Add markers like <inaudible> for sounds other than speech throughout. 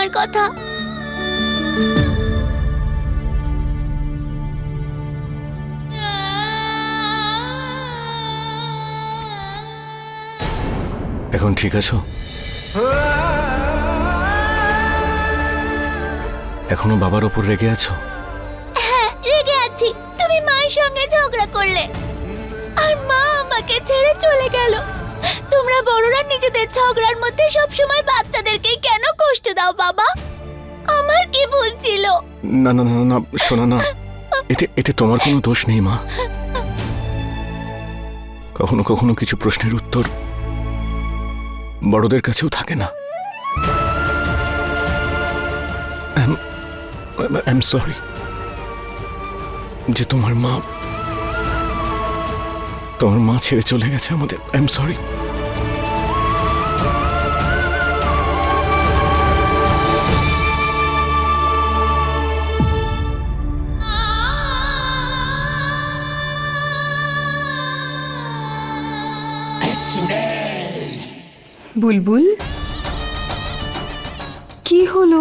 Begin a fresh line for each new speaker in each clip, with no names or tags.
তোমার কথা।
এখন ঠিক আছো? এখনও বাবার ওপর রেগে আছো?
হ্যাঁ রেগে আছি। তুমি মায়ের সঙ্গে ঝগড়া করলে। আর মা আমাকে ছেড়ে চলে গেল। তোমরা বড়রা নিজেদের ঝগড়ার মধ্যে সব সময় বাচ্চাদেরকেই কেন কষ্ট দাও বাবা? আমার কি ভুল ছিল?
না না না, না শোনো না। এতে এতে তোমার কোনো দোষ নেই মা। কখনো কখনো কিছু প্রশ্নের উত্তর বড়দের কাছেও থাকে না। আই এম সরি যে তোমার মা তোমার মা ছেড়ে চলে গেছে আমাদের। I am sorry
Bulbul? কি হলো?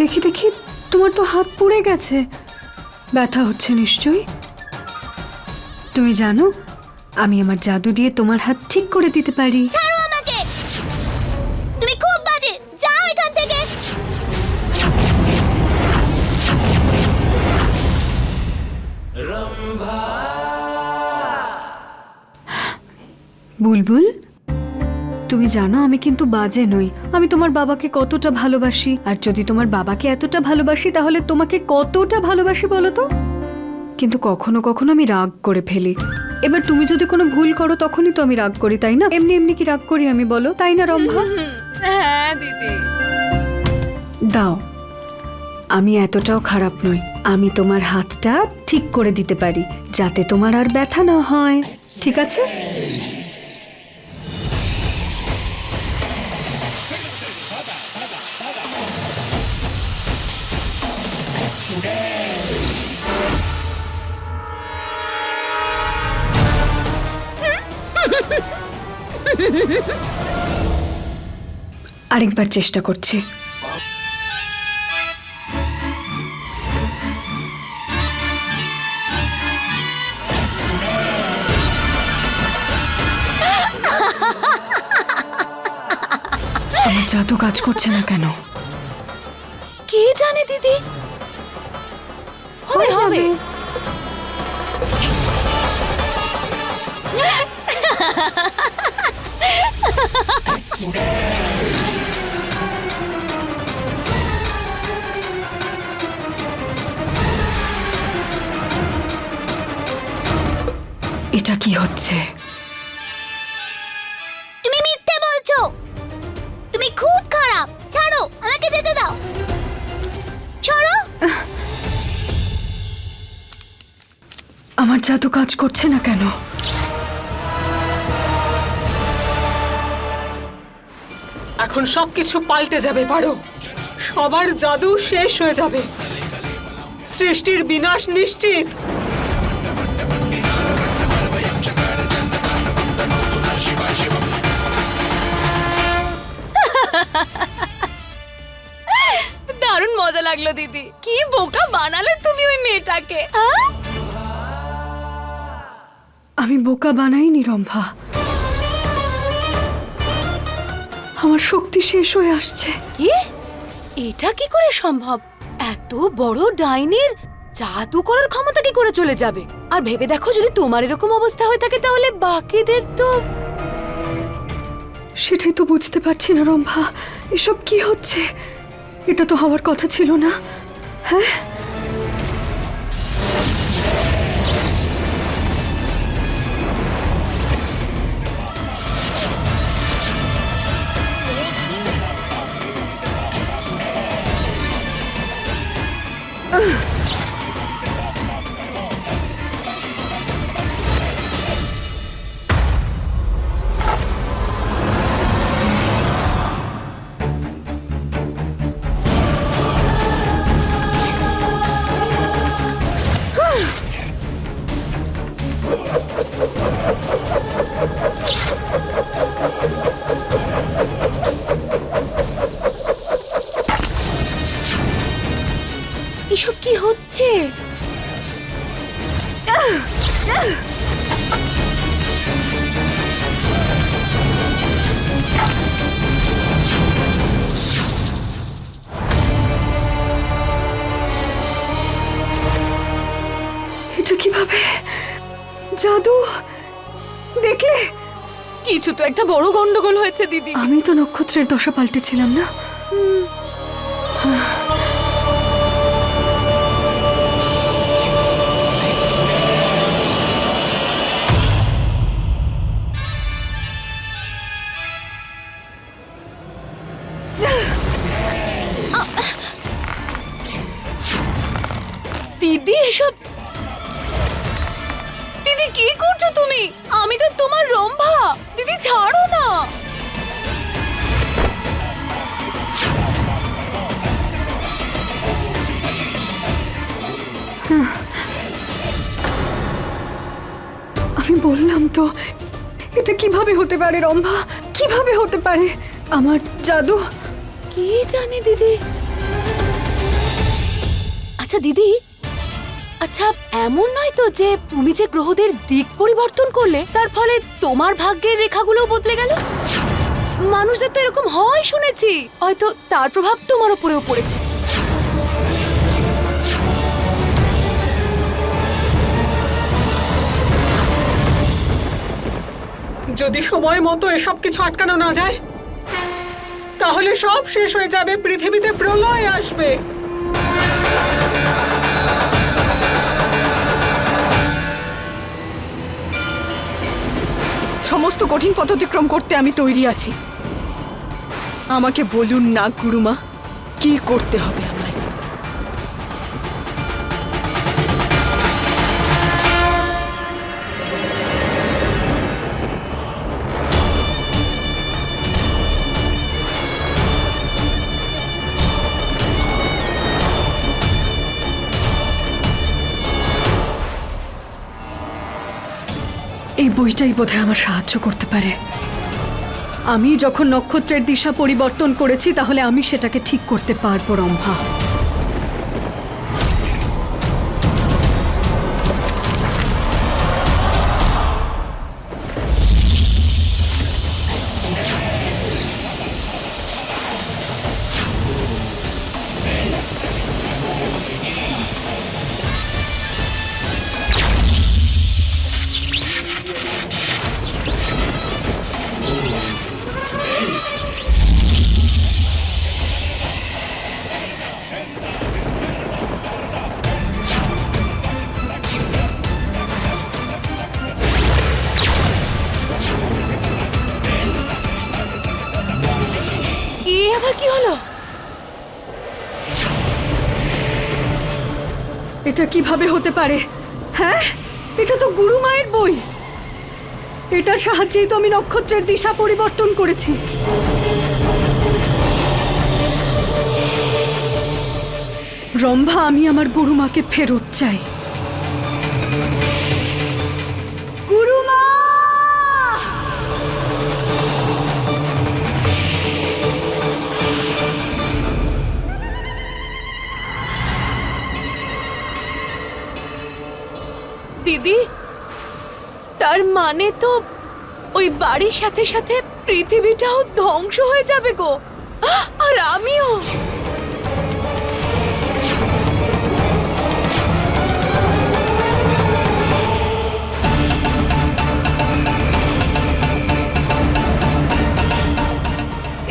দেখি দেখি, তোমার তো হাত পুড়ে গেছে। ব্যথা হচ্ছে নিশ্চয়ই? তুমি জানো আমি আমার জাদু দিয়ে তোমার হাত ঠিক করে দিতে পারি।
ছাড়ো আমাকে! তুমি খুব বাজে যাও এখান থেকে!
বুলবুল তুমি জানো আমি কিন্তু বাজে নই। আমি তোমার বাবাকে কতটা ভালোবাসি। আর যদি তোমার বাবাকে এতটা ভালোবাসি তাহলে তোমাকে কতটা ভালোবাসি বলো তো? কিন্তু কখনো কখনো আমি রাগ করে ফেলি। এবার তুমি যদি কোনো ভুল করো তখনই তো আমি রাগ করি তাই না? এমনি এমনি কি রাগ করি আমি বলো? তাই না রম্ভা?
হ্যাঁ দিদি।
দাও। আমি এতটাও খারাপ নই। আমি তোমার হাতটা ঠিক করে দিতে পারি যাতে তোমার আর ব্যথা না হয়। ঠিক আছে? আরেকবার চেষ্টা করছি। আমার জাদু কাজ করছে না কেন?
কে জানে দিদি?
হবে হবে। এটা কি হচ্ছে?
তুমি মিথ্যে বলছো। তুমি খুব খারাপ। ছাড়ো আমাকে যেতে দাও। ছাড়ো
আমার জাদু কাজ করছে না কেন?
এখন সবকিছু পাল্টে যাবে পারো। সবার জাদু শেষ হয়ে যাবে। সৃষ্টির বিনাশ নিশ্চিত।
দারুণ মজা লাগল দিদি। কি বোকা বানালে তুমি ওই মেয়েটাকে হ্যাঁ?
আমি বোকা বানাইনি রম্ভা। আমার শক্তি শেষ হয়ে আসছে।
কি? এটা কি করে সম্ভব? এত বড় ডাইনির জাদু করার ক্ষমতা কি করে চলে যাবে? আর ভেবে দেখো যদি তোমার এরকম অবস্থা হয়ে থাকে তাহলে বাকিদের তো
সেটাই তো বুঝতে পারছি না রম্ভা। এসব কি হচ্ছে? এটা তো হওয়ার কথা ছিল না। হ্যাঁ? জাদু? দেখলে?
কিছু তো একটা বড় গন্ডগোল হয়েছে দিদি।
আমি তো নক্ষত্রের দশা পাল্টেছিলাম না?
কি করছ তুমি? আমি তো তোমার রম্ভা। দিদি ছাড়ো না।
আমি বললাম তো এটা কীভাবে হতে পারে রম্ভা? কীভাবে হতে পারে? আমার জাদু?
কি জানে দিদি? আচ্ছা দিদি আচ্ছা এমন নয় তো যে তুমি যে গ্রহদের দিক পরিবর্তন করলে, তার ফলে তোমার ভাগ্যের রেখাগুলো বদলে গেল? মানুষদের তো এরকম হয় শুনেছি। হয়তো তার প্রভাব তোমার উপরেও পড়েছে।
যদি সময় মতো এসব কিছু আটকানো না যায়, তাহলে সব শেষ হয়ে যাবে, পৃথিবীতে প্রলয় আসবে।
সমস্ত কঠিন পথ অতিক্রম করতে আমি তৈরি আছি। আমাকে বলুন না, গুরুমা, কি করতে হবে
বইটাই বোধহয় আমার সাহায্য করতে পারে। আমি যখন নক্ষত্রের দিশা পরিবর্তন করেছি, তাহলে আমি সেটাকে ঠিক করতে পারব, রম্ভা। এটা কীভাবে হতে পারে? হ্যাঁ? এটা তো গুরু মায়ের বই। এটার সাহায্যেই তো আমি নক্ষত্রের দিশা পরিবর্তন করেছি। রম্ভা, আমি আমার গুরুমাকে ফেরত চাই।
মানে তো ওই বাড়ির সাথে সাথে পৃথিবীটাও ধ্বংস হয়ে যাবে গো। আর আমিও।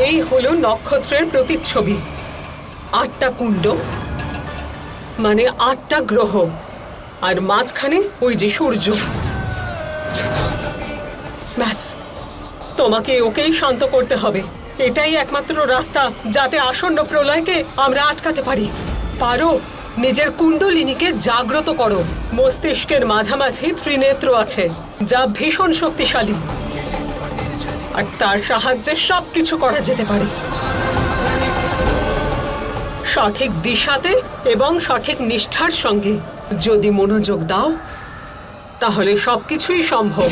এই হলো নক্ষত্রের প্রতিচ্ছবি। আটটা কুণ্ড মানে আটটা গ্রহ, আর মাঝখানে ওই যে সূর্য। ব্যাস, তোমাকে ওকেই শান্ত করতে হবে। এটাই একমাত্র রাস্তা যাতে আসন্ন প্রলয়কে আমরা আটকাতে পারি। পারো, নিজের কুণ্ডলিনীকে জাগ্রত করো। মস্তিষ্কের মাঝামাঝি ত্রিনেত্র আছে, যা ভীষণ শক্তিশালী। আর তার সাহায্যে সবকিছু করা যেতে পারে। সঠিক দিশাতে এবং সঠিক নিষ্ঠার সঙ্গে যদি মনোযোগ দাও তাহলে সবকিছুই সম্ভব।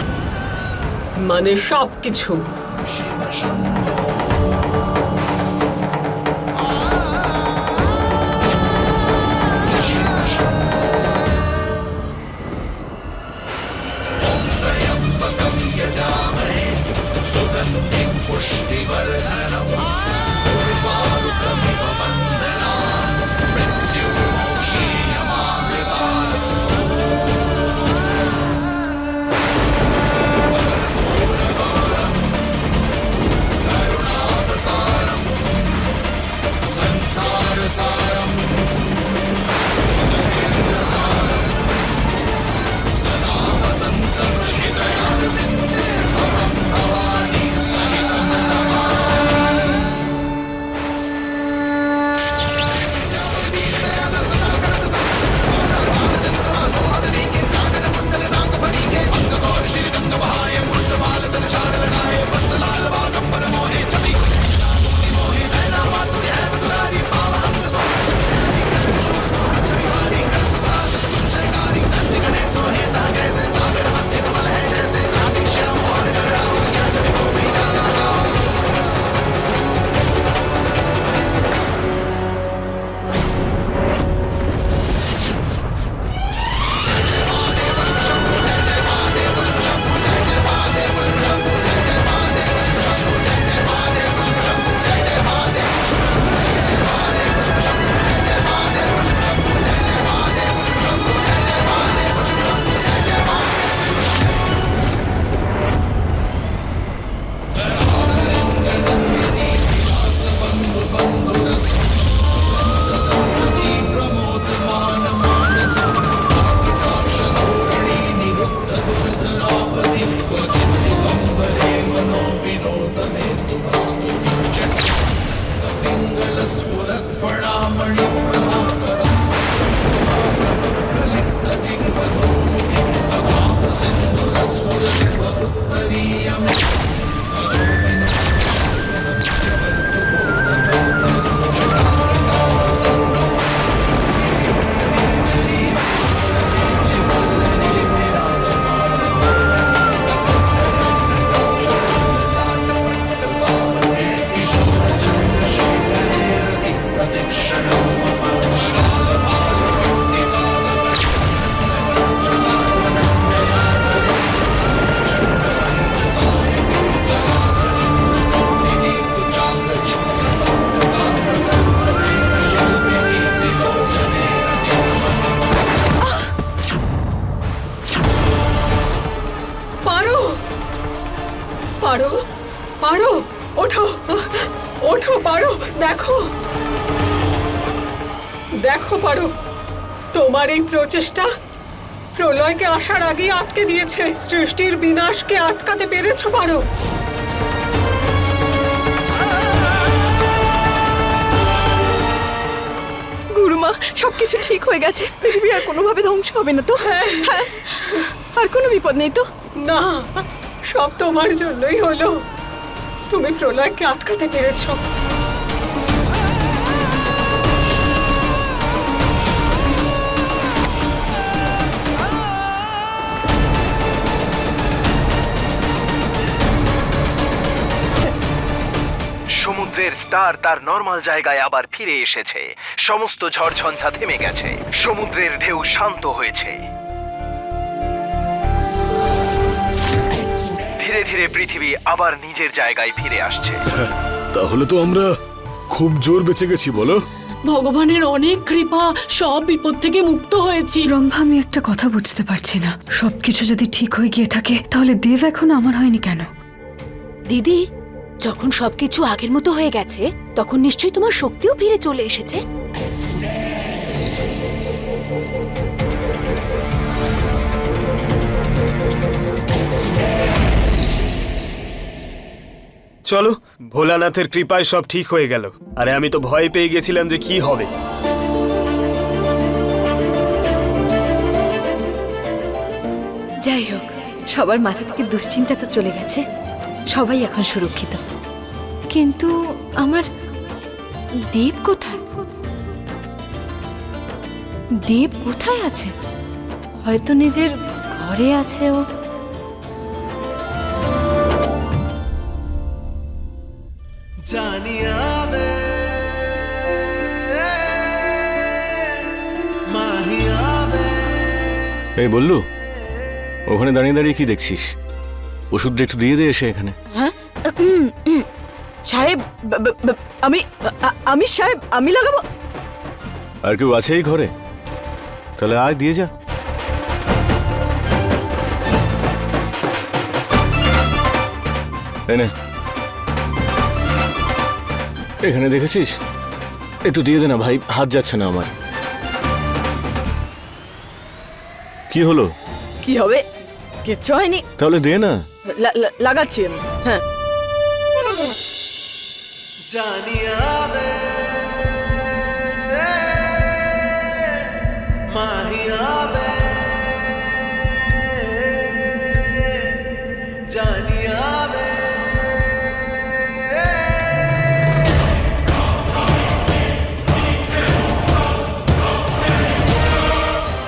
মানে সবকিছু। পারো তোমার এই প্রচেষ্টা প্রলয়কে আসার আগেই আটকে দিয়েছে। সৃষ্টির বিনাশকে আটকাতে পেরেছ পারো।
গুরুমা সবকিছু ঠিক হয়ে গেছে। পৃথিবী আর কোনোভাবে ধ্বংস হবে না তো? হ্যাঁ। আর কোনো বিপদ নেই তো?
না সব তোমার জন্যই হলো। তুমি প্রলয়কে আটকাতে পেরেছ।
সমুদ্রের স্টার তার নর্মাল জায়গায় আবার ফিরে এসেছে। সমস্ত ঝড়ঝঞ্ঝা থেমে গেছে। সমুদ্রের ঢেউ শান্ত হয়েছে। ধীরে ধীরে পৃথিবী আবার নিজের জায়গায় ফিরে আসছে। <laughs>
তাহলে তো আমরা খুব জোর বেঁচে গেছি বলো।
ভগবানের অনেক কৃপা সব বিপদ থেকে মুক্ত হয়েছি।
রম্ভা আমি একটা কথা বুঝতে পারছি না। সবকিছু যদি ঠিক হয়ে গিয়ে থাকে তাহলে দেব এখনও আমার হয়নি কেন?
দিদি যখন সবকিছু আগের মতো হয়ে গেছে তখন নিশ্চয়ই তোমার শক্তিও ফিরে চলে এসেছে।
চলো ভোলানাথের কৃপায় সব ঠিক হয়ে গেল। আরে আমি তো ভয় পেয়ে গেছিলাম যে কি হবে।
যাই হোক সবার মাথা থেকে দুশ্চিন্তা তো চলে গেছে। সবাই এখন সুরক্ষিত। কিন্তু আমার দেব কোথায়? দেব কোথায় আছে? হয়তো নিজের ঘরে আছে ও।
এই বললু ওখানে দাঁড়িয়ে দাঁড়িয়ে কি দেখছিস? ওষুধটা একটু দিয়ে দে এসে এখানে।
হ্যাঁ?
ব- ব- ব- আমি আমি সাহেব আমি লাগাবো?
আর কেউ আছে এই ঘরে? তাহলে আয় দিয়ে যা। এই নে। এখানে দেখেছিস? একটু দিয়ে দে না ভাই হাত যাচ্ছে না আমার। কি হলো?
কি হবে? কিচ্ছু হয়নি।
তাহলে দে না।
লাগাচ্ছি আমি হ্যাঁ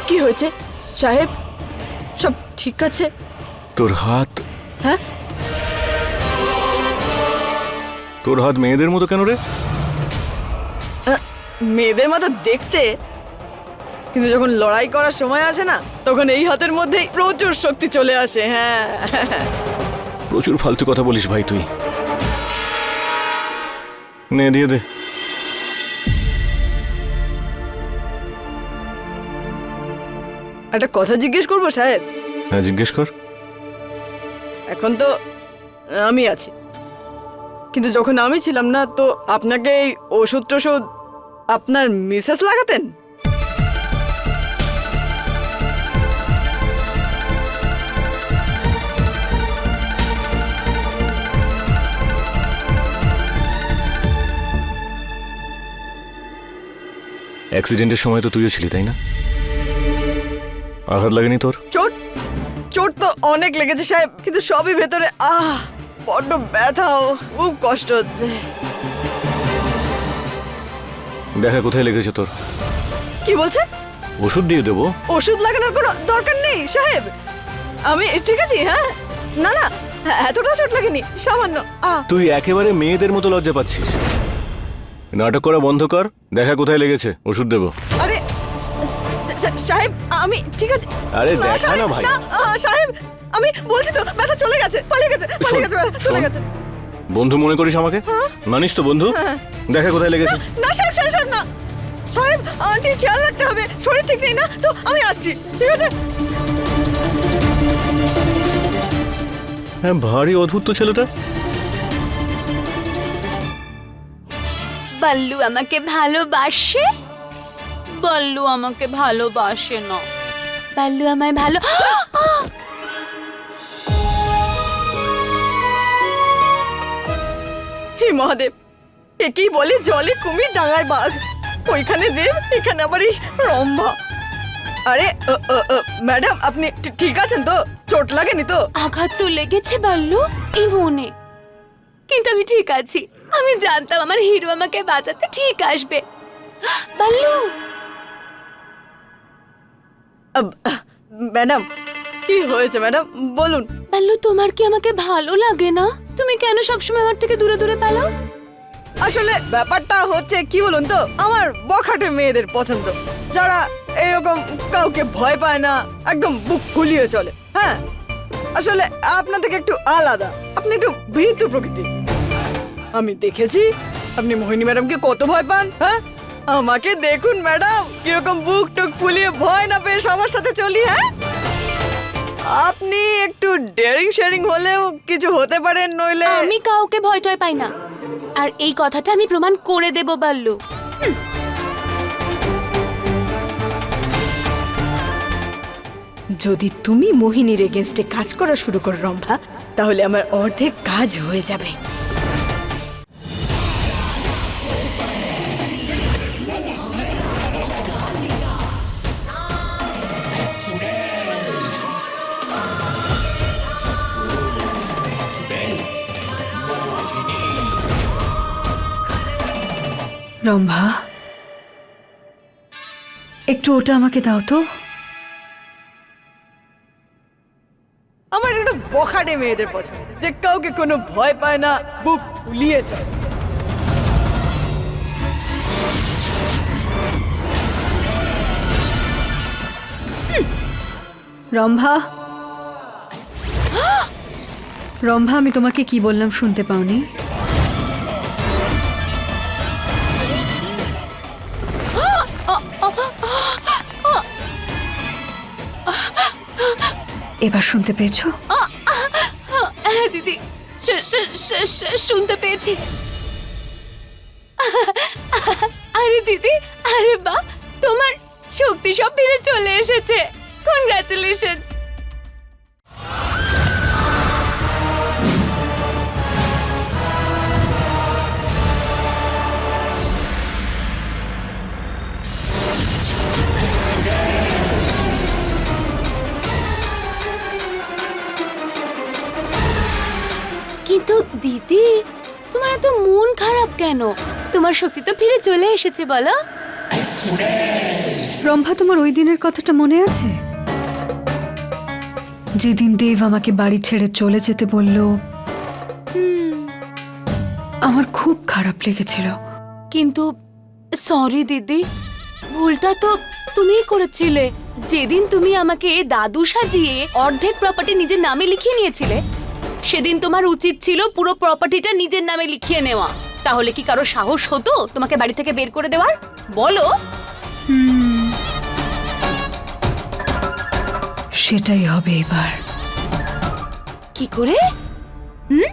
কি হয়েছে সাহেব সব ঠিক আছে
তোর হাত তোর হাত মেয়েদের মতো কেন রে?
মেয়েদের মতো দেখতে? কিন্তু যখন লড়াই করার সময় আসে না তখন এই হাতের মধ্যেই প্রচুর শক্তি চলে আসে হ্যাঁ।
প্রচুর ফালতু কথা বলিস ভাই তুই। নে দিয়ে দে।
একটা কথা জিজ্ঞেস করব সাহেব?
হ্যাঁ জিজ্ঞেস কর।
এখন তো আমি আছি। কিন্তু যখন আমি ছিলাম না তো আপনাকে এই ওষুধ টষুধ আপনার মিসেস লাগাতেন?
অ্যাক্সিডেন্টের সময় তো তুইও ছিলি তাই না? আঘাত লাগেনি তোর?
চোট? চোট তো অনেক লেগেছে সাহেব কিন্তু সবই ভেতরে আহ! বড্ড ব্যথাও খুব কষ্ট হচ্ছে।
দেখা কোথায় লেগেছে তোর?
কি বলছেন?
ওষুধ দিয়ে দেবো।
ওষুধ লাগানোর কোনো দরকার নেই সাহেব। আমি ঠিক আছি হ্যাঁ? না না এতটা চোট লাগেনি সামান্য
তুই একেবারে মেয়েদের মতো লজ্জা পাচ্ছিস। নাটক করা বন্ধ কর দেখা কোথায় লেগেছে ওষুধ দেবো।
আরে সাহেব আমি ঠিক আছে।
আরে দেখা না ভাই।
সাহেব আমি বলছি তো ব্যথা চলে গেছে পালিয়ে গেছে পালিয়ে গেছে ব্যথা চলে গেছে।
বন্ধু মনে করিস আমাকে? মানিস তো বন্ধু? দেখা কোথায় লেগেছে?
না সাহেব সাহেব সাহেব না। সাহেব আন্টির খেয়াল রাখতে হবে শরীর ঠিক নেই না তো আমি আসছি ঠিক আছে?
হ্যাঁ ভারী অদ্ভুত তো ছেলেটা।
বল্লু আমাকে ভালোবাসে? বল্লু আমাকে ভালোবাসে না। বল্লু আমায় ভালো <gasps>
হে মহাদেব একেই বলে জলে কুমির ডাঙায় বাঘ। ওইখানে দেব এখানে আবার এই রম্ভা। আরে ম্যাডাম আপনি ঠিক আছেন তো? চোট লাগেনি তো?
আঘাত তো লেগেছে বল্লু এই মনে। কিন্তু আমি ঠিক আছি। আমি জানতাম আমার হিরো আমাকে বাঁচাতে ঠিক আসবে। বল্লু
ম্যাডাম কি হয়েছে ম্যাডাম? বলুন।
বল্লু তোমার কি আমাকে ভালো লাগে না? তুমি কেন সবসময় আমার থেকে দূরে দূরে পালাও?
আসলে ব্যাপারটা হচ্ছে, কি বলুন তো? আমার বখাটে মেয়েদের পছন্দ। যারা এরকম কাউকে ভয় পায় না, একদম বুক ফুলিয়ে চলে। হ্যাঁ আসলে আপনার থেকে একটু আলাদা। আপনি একটু ভীতু প্রকৃতি আমি দেখেছি, আপনি মোহিনী ম্যাডামকে কত ভয় পান হ্যাঁ? আমাকে দেখুন ম্যাডাম, কীরকম বুক টুক ফুলিয়ে ভয় না পেয়ে সবার সাথে চলি হ্যাঁ? আপনি একটু ডেয়ারিং শেয়ারিং হলেও কিছু হতে পারেন নইলে
আমি কাউকে ভয় টয় পাই না। আর এই কথাটা আমি প্রমাণ করে দেব বাল্লু।
যদি তুমি মোহিনীর এগেনস্টে কাজ করা শুরু করো রম্ভা তাহলে আমার অর্ধেক কাজ হয়ে যাবে।
রম্ভা একটু ওটা আমাকে দাও তো।
আমার একটু বখাটে মেয়েদের পছন্দ যে কাউকে কোনো ভয় পায় না বুক ফুলিয়ে চলে
রম্ভা রম্ভা আমি তোমাকে কি বললাম শুনতে পাওনি? এবার শুনতে পেয়েছ?
হ্যাঁ দিদি। শুনতে পেয়েছি। আরে দিদি, আরে বা তোমার শক্তি সব ফিরে চলে এসেছে। কনগ্রাচুলেশনস কিন্তু দিদি তোমার এত মন খারাপ কেন? তোমার শক্তি তো ফিরে চলে এসেছে বলো।
রম্ভা তোমার ওই দিনের কথাটা মনে আছে? যেদিন দেব আমাকে বাড়ি ছেড়ে চলে যেতে বলল আমার খুব খারাপ লেগেছিল।
কিন্তু সরি দিদি ভুলটা তো তুমিই করেছিলে। যেদিন তুমি আমাকে দাদু সাজিয়ে অর্ধেক প্রপার্টি নিজের নামে লিখিয়ে নিয়েছিলে সেদিন তোমার উচিত ছিল পুরো প্রপার্টিটা নিজের নামে লিখিয়ে নেওয়া। তাহলে কি কারও সাহস হতো তোমাকে বাড়ি থেকে বের করে দেওয়ার? বলো।
সেটাই হবে এবার।
কি করে? হুম?